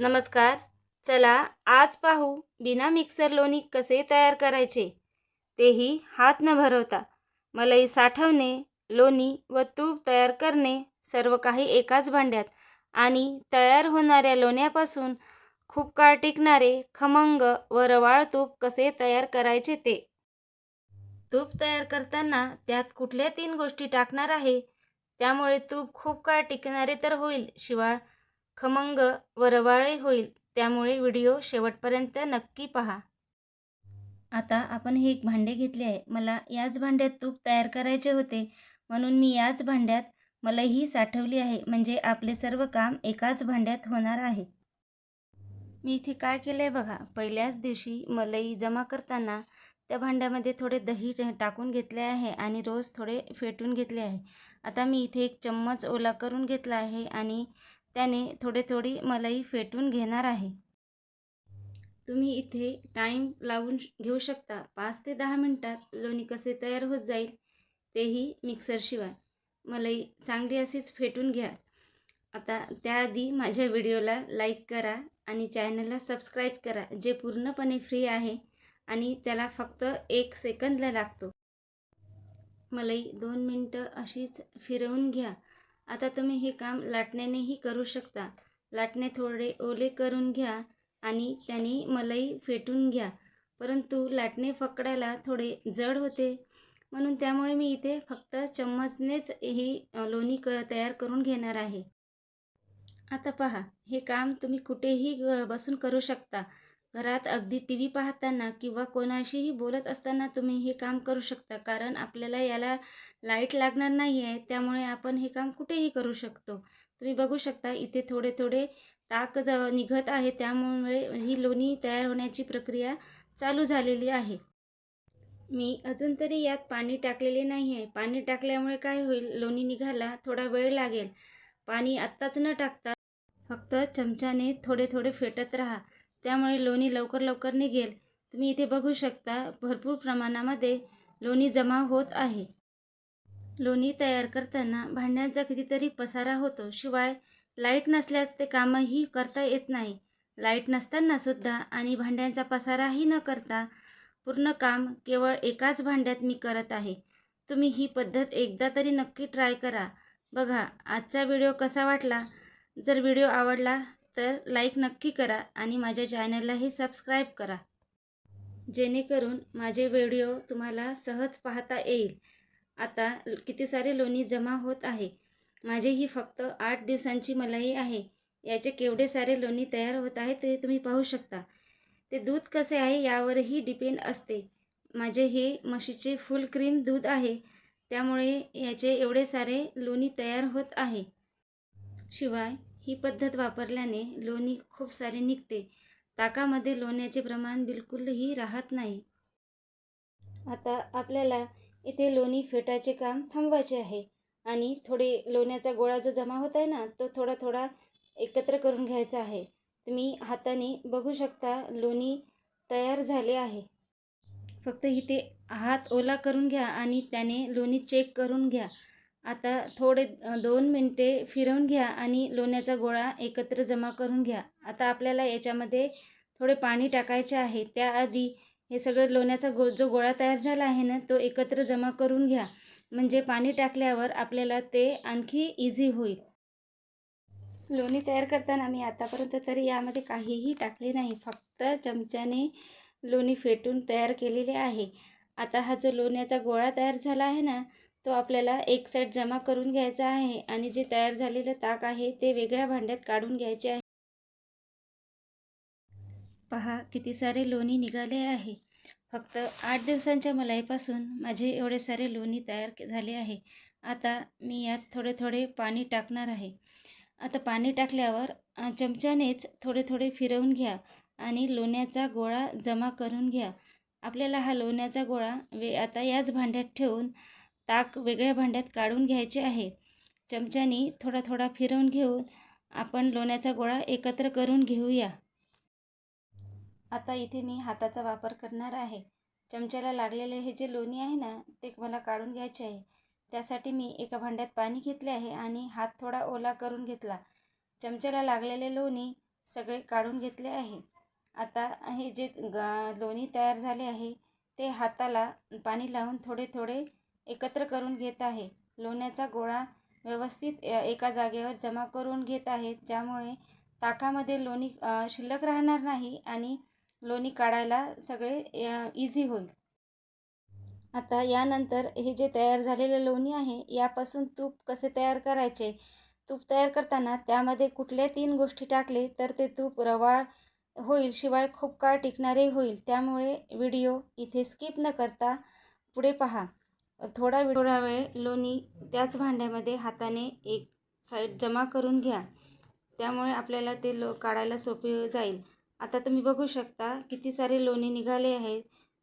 नमस्कार. चला आज पाहू बिना मिक्सर लोणी कसे तयार करायचे. तेही हात न भरवता. मलई साठवणे लोणी व तूप तयार करणे सर्व काही एकाच भांड्यात. आणि तयार होणाऱ्या लोण्यापासून खूप काळ टिकणारे खमंग व रवाळ तूप कसे तयार करायचे ते. तूप तयार करताना त्यात कुठल्या तीन गोष्टी टाकणार आहे? त्यामुळे तूप खूप काळ टिकणारे तर होईल शिवाय खमंग व होईल. त्यामुळे व्हिडिओ शेवटपर्यंत नक्की पहा. आता आपण हे एक भांडे घेतले आहे. मला याच भांड्यात तूप तयार करायचे होते. म्हणून मी याच भांड्यात मलई साठवली आहे. म्हणजे आपले सर्व काम एकाच भांड्यात होणार आहे. मी इथे काय केलं आहे बघा. पहिल्याच दिवशी मलई जमा करताना त्या भांड्यामध्ये थोडे दही टाकून घेतले आहे आणि रोज थोडे फेटून घेतले आहे. आता मी इथे एक चम्मच ओला करून घेतला आहे आणि त्याने थोडे थोडी मलई फेटून घेणार आहे. तुम्ही इथे टाईम लावून घेऊ शकता. पाच ते दहा मिनटात लोणी कसे तयार होत जाईल तेही मिक्सरशिवाय मलई चांगली अशीच फेटून घ्या. आता त्याआधी माझ्या व्हिडिओला लाईक करा आणि चॅनलला सबस्क्राईब करा जे पूर्णपणे फ्री आहे आणि त्याला फक्त एक सेकंदला लागतो. मलई दोन मिनटं अशीच फिरवून घ्या. आता तुम्ही हे काम लाटण्यानेही करू शकता. लाटणे थोडे ओले करून घ्या आणि त्याने मलई फेटून घ्या. परंतु लाटणे फकडायला थोडे जड होते. म्हणून त्यामुळे मी इथे फक्त चम्मचनेच ही लोणी क तयार करून घेणार आहे. आता पहा हे काम तुम्ही कुठेही बसून करू शकता. घरात अगदी टी व्ही पाहताना किंवा कोणाशीही बोलत असताना तुम्ही हे काम करू शकता कारण आपल्याला याला लाइट लागणार नाही आहे त्यामुळे आपण हे काम कुठेही करू शकतो. तुम्ही बघू शकता इथे थोडे थोडे ताक निघत आहे त्यामुळे ही लोणी तयार होण्याची प्रक्रिया चालू झालेली आहे. मी अजून तरी यात पाणी टाकलेले नाही आहे पाणी टाकल्यामुळे काय होईल? लोणी निघायला थोडा वेळ लागेल. पाणी आत्ताच न टाकता फक्त चमच्याने थोडे थोडे फेटत राहा. त्यामुळे लोणी लवकर लवकर निघेल. तुम्ही इथे बघू शकता भरपूर प्रमाणामध्ये लोणी जमा होत आहे. लोणी तयार करताना भांड्यांचा कितीतरी पसारा होतो. शिवाय लाइट नसल्यास ते कामही करता येत नाही. लाइट नसताना सुद्धा आणि भांड्यांचा पसाराही न करता पूर्ण काम केवळ एकाच भांड्यात मी करत आहे. तुम्ही ही पद्धत एकदा तरी नक्की ट्राय करा. बघा आजचा व्हिडिओ कसा वाटला? जर व्हिडिओ आवडला तर लाईक नक्की करा आणि माझ्या चॅनललाही सबस्क्राईब करा. जेणेकरून माझे व्हिडिओ तुम्हाला सहज पाहता येईल. आता किती सारे लोणी जमा होत आहे. माझी ही फक्त आठ दिवसांची मलाई आहे. याचे केवढे सारे लोणी तयार होत आहे ते तुम्ही पाहू शकता. ते दूध कसे आहे यावरही डिपेंड असते. माझे हे म्हशीचे फुल क्रीम दूध आहे. त्यामुळे याचे एवढे सारे लोणी तयार होत आहे. शिवाय ही पद्धत वापरल्याने लोणी खूप सारे निघते. ताकामध्ये लोण्याचे प्रमाण बिलकुलही राहत नाही. आता आपल्याला इथे लोणी फेटायचे काम थांबवायचे आहे आणि थोडे लोण्याचा गोळा जो जमा होत आहे ना तो थोडा थोडा एकत्र करून घ्यायचा आहे. तुम्ही हाताने बघू शकता लोणी तयार झाले आहे. फक्त इथे हात ओला करून घ्या आणि त्याने लोणी चेक करून घ्या. आता थोडे दोन मिनटे फिरवून घ्या आणि लोण्याचा गोळा एकत्र जमा करून घ्या. आता आपल्याला याच्यामध्ये थोडे पाणी टाकायचे आहे. त्याआधी हे सगळं लोण्याचा गो जो गोळा तयार झाला आहे ना तो एकत्र जमा करून घ्या. म्हणजे पाणी टाकल्यावर आपल्याला ते आणखी इझी होईल. लोणी तयार करताना मी आतापर्यंत तरी यामध्ये काहीही टाकले नाही. फक्त चमच्याने लोणी फेटून तयार केलेले आहे. आता हा जो लोण्याचा गोळा तयार झाला आहे ना तो आपल्याला एक साईड जमा करून घ्यायचा आहे आणि जे तयार झालेलं ताक आहे ते वेगळ्या भांड्यात काढून घ्यायचे आहे. पहा किती सारे लोणी निघाले आहे. फक्त आठ दिवसांच्या मलाईपासून माझे एवढे सारे लोणी तयार झाले आहे. आता मी यात थोडे थोडे पाणी टाकणार आहे. आता पाणी टाकल्यावर चमच्यानेच थोडे थोडे फिरवून घ्या आणि लोण्याचा गोळा जमा करून घ्या. आपल्याला हा लोण्याचा गोळा वे आता याच भांड्यात ठेवून ताक वेगळ्या भांड्यात काढून घ्यायचे आहे. चमच्याने थोडा थोडा फिरवून घेऊन आपण लोण्याचा गोळा एकत्र करून घेऊया. आता इथे मी हाताचा वापर करणार आहे. चमच्याला लागलेले हे जे लोणी आहे ना ते मला काढून घ्यायचे आहे. त्यासाठी मी एका भांड्यात पाणी घेतले आहे आणि हात थोडा ओला करून घेतला. चमच्याला लागलेले लोणी सगळे काढून घेतले आहे. आता हे जे गा लोणी तयार झाले आहे ते हाताला पाणी लावून थोडे थोडे एकत्र करून घेत आहे. लोण्याचा गोळा व्यवस्थित एका जागेवर जमा करून घेत आहेत ज्यामुळे ताकामध्ये लोणी शिल्लक राहणार नाही आणि लोणी काढायला सगळे इझी होईल. आता यानंतर हे जे तयार झालेले लोणी आहे यापासून तूप कसे तयार करायचे? तूप तयार करताना त्यामध्ये कुठल्या तीन गोष्टी टाकले तर ते तूप रवाळ होईल शिवाय खूप काळ टिकणारे होईल. त्यामुळे व्हिडिओ इथे स्किप न करता पुढे पहा. थोडा वेळ थोडा वेळ लोणी त्याच भांड्यामध्ये हाताने एक साईड जमा करून घ्या. त्यामुळे आपल्याला ते लो काढायला सोपे जाईल. आता तुम्ही बघू शकता किती सारे लोणी निघाले आहेत.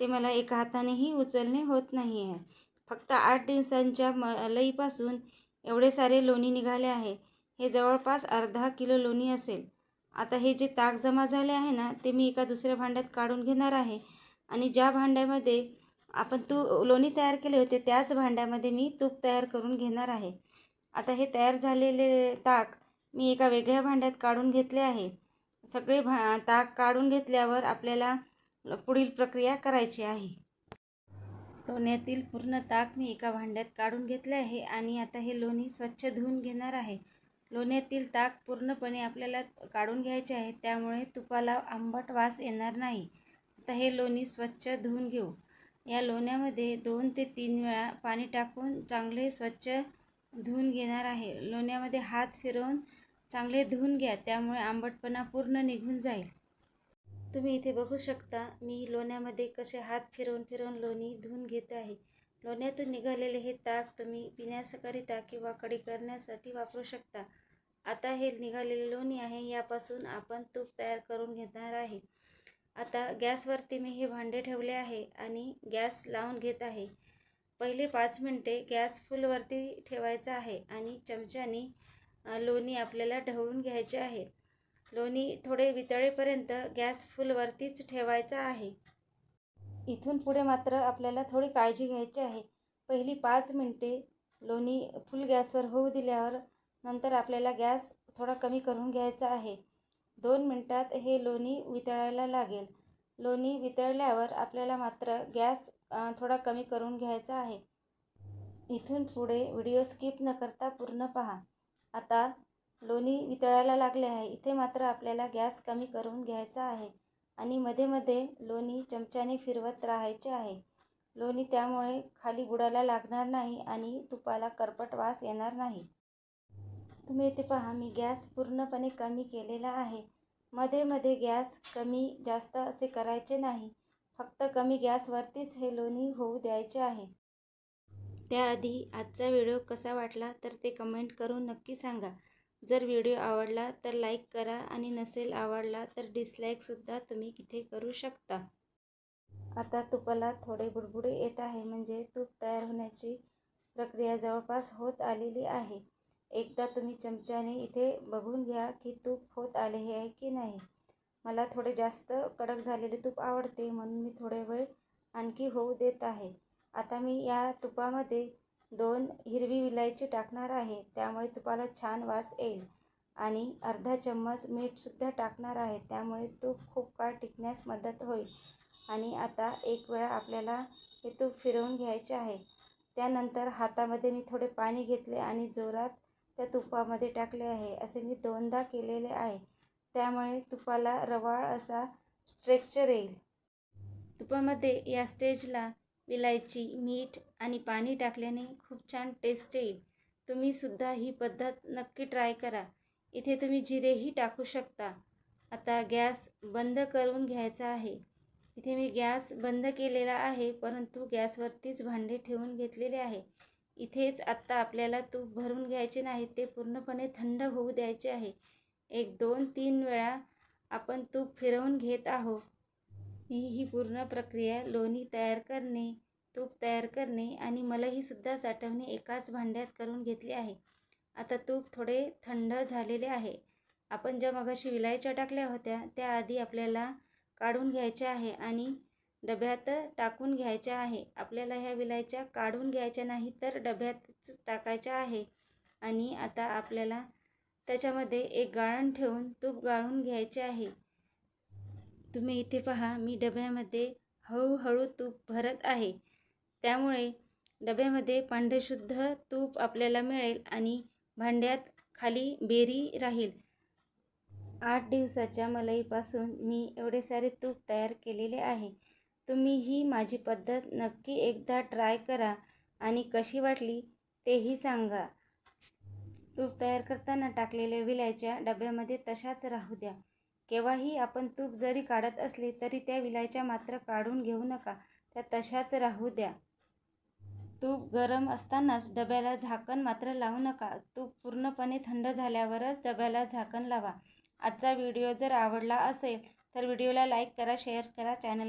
ते मला एका हातानेही उचलणे होत नाही आहे. फक्त आठ दिवसांच्या म लईपासून एवढे सारे लोणी निघाले आहे. हे जवळपास अर्धा किलो लोणी असेल. आता हे जे ताक जमा झाले आहे ना ते मी एका दुसऱ्या भांड्यात काढून घेणार आहे. आणि ज्या भांड्यामध्ये आपण तू लोणी तयार केले होते त्याच भांड्यामध्ये मी तूप तयार करून घेणार आहे. आता हे तयार झालेले ताक मी एका वेगळ्या भांड्यात काढून घेतले आहे. सगळे भा ताक काढून घेतल्यावर आपल्याला पुढील प्रक्रिया करायची आहे. लोण्यातील पूर्ण ताक मी एका भांड्यात काढून घेतले आहे आणि आता हे लोणी स्वच्छ धुवून घेणार आहे. लोण्यातील ताक पूर्णपणे आपल्याला काढून घ्यायचे आहे त्यामुळे तुपाला आंबट वास येणार नाही. आता हे लोणी स्वच्छ धुवून घेऊ. या लोण्यामध्ये दोन ते तीन वेळा पाणी टाकून चांगले स्वच्छ धुवून घेणार आहे. लोण्यामध्ये हात फिरवून चांगले धुवून घ्या त्यामुळे आंबटपणा पूर्ण निघून जाईल. तुम्ही इथे बघू शकता मी लोण्यामध्ये कसे हात फिरवून फिरवून लोणी धुवून घेते आहे. लोण्यातून निघालेले हे ताक तुम्ही पिण्याकरिता किंवा कढी करण्यासाठी वापरू शकता. आता हे निघालेले लोणी आहे यापासून आपण तूप तयार करून घेणार आहे. आता गॅसवरती मी हे भांडे ठेवले आहे आणि गॅस लावून घेत आहे. पहिले पाच मिनटे गॅस फुलवरती ठेवायचा आहे आणि चमच्याने लोणी आपल्याला ढवळून घ्यायचे आहे. लोणी थोडे वितळेपर्यंत गॅस फुलवरतीच ठेवायचा आहे. इथून पुढे मात्र आपल्याला थोडी काळजी घ्यायची आहे. पहिली पाच मिनटे लोणी फुल गॅसवर होऊ दिल्यावर नंतर आपल्याला गॅस थोडा कमी करून घ्यायचा आहे. दोन मिनटात हे लोणी वितळायला लागेल. लोणी वितळल्यावर आपल्याला मात्र गॅस थोडा कमी करून घ्यायचा आहे. इथून पुढे व्हिडिओ स्किप न करता पूर्ण पहा. आता लोणी वितळायला लागले आहे. इथे मात्र आपल्याला गॅस कमी करून घ्यायचा आहे आणि मध्ये मध्ये लोणी चमच्याने फिरवत राहायचे आहे. लोणी त्यामुळे खाली बुडायला लागणार नाही आणि तुपाला करपट वास येणार नाही. तुम्ही इथे पहा मी गॅस पूर्णपणे कमी केलेला आहे. मध्ये मध्ये गॅस कमी जास्त असे करायचे नाही. फक्त कमी गॅसवरतीच हे लोणी होऊ द्यायचे आहे. त्याआधी आजचा व्हिडिओ कसा वाटला तर ते कमेंट करून नक्की सांगा. जर व्हिडिओ आवडला तर लाईक करा आणि नसेल आवडला तर डिसलाईकसुद्धा तुम्ही इथे करू शकता. आता तुपाला थोडे बुडबुडे येत आहे म्हणजे तूप तयार होण्याची प्रक्रिया जवळपास होत आलेली आहे. एकदा तुम्ही चमच्याने इथे बघून घ्या की तूप होत आले हे आहे की नाही. मला थोडे जास्त कडक झालेले तूप आवडते म्हणून मी थोडे वेळ आणखी होऊ देत आहे. आता मी या तुपामध्ये दोन हिरवी विलायची टाकणार आहे. त्यामुळे तुपाला छान वास येईल. आणि अर्धा चम्मच मीठसुद्धा टाकणार आहे. त्यामुळे तूप खूप काळ टिकण्यास मदत होईल. आणि आता एक वेळा आपल्याला हे तूप फिरवून घ्यायचे आहे. त्यानंतर हातामध्ये मी थोडे पाणी घेतले आणि जोरात त्या तुपामध्ये टाकले आहे. असे मी दोनदा केलेले आहे. त्यामुळे तुपाला रवाळ असा स्ट्रेक्चर येईल. तुपामध्ये या स्टेजला विलायची मीठ आणि पाणी टाकल्याने खूप छान टेस्ट येईल. तुम्हीसुद्धा ही पद्धत नक्की ट्राय करा. इथे तुम्ही जिरेही टाकू शकता. आता गॅस बंद करून घ्यायचा आहे. इथे मी गॅस बंद केलेला आहे परंतु गॅसवरतीच भांडे ठेवून घेतलेले आहे. इथेच आत्ता आपल्याला तूप भरून घ्यायचे नाही ते पूर्णपणे थंड होऊ द्यायचे आहे. एक दोन तीन वेळा आपण तूप फिरवून घेत आहोत. मी ही पूर्ण प्रक्रिया लोणी तयार करणे तूप तयार करणे आणि मलईसुद्धा साठवणे एकाच भांड्यात करून घेतले आहे. आता तूप थोडे थंड झालेले आहे. आपण ज्या मगाशी विलायच्या टाकल्या होत्या त्याआधी आपल्याला काढून घ्यायच्या आहे आणि डब्यात टाकून घ्यायच्या आहे. आपल्याला ह्या विलायच्या काढून घ्यायच्या नाही तर डब्यातच टाकायच्या आहे. आणि आता आपल्याला त्याच्यामध्ये एक गाळण ठेवून तूप गाळून घ्यायचे आहे. तुम्ही इथे पहा मी डब्यामध्ये हळूहळू तूप भरत आहे. त्यामुळे डब्यामध्ये पांढरेशुद्ध तूप आपल्याला मिळेल आणि भांड्यात खाली बेरी राहील. आठ दिवसाच्या मलईपासून मी एवढे सारे तूप तयार केलेले आहे. तुम्ही ही माझी पद्धत नक्की एकदा ट्राय करा आणि कशी वाटली तेही सांगा. तूप तयार करताना टाकलेल्या विलायच्या डब्यामध्ये तशाच राहू द्या. केव्हाही आपण तूप जरी काढत असले तरी त्या विलायच्या मात्र काढून घेऊ नका. त्या तशाच राहू द्या. तूप गरम असतानाच डब्याला झाकण मात्र लावू नका. तूप पूर्णपणे थंड झाल्यावरच डब्याला झाकण लावा. आजचा व्हिडिओ जर आवडला असेल तर व्हिडिओला लाईक करा शेअर करा चॅनलला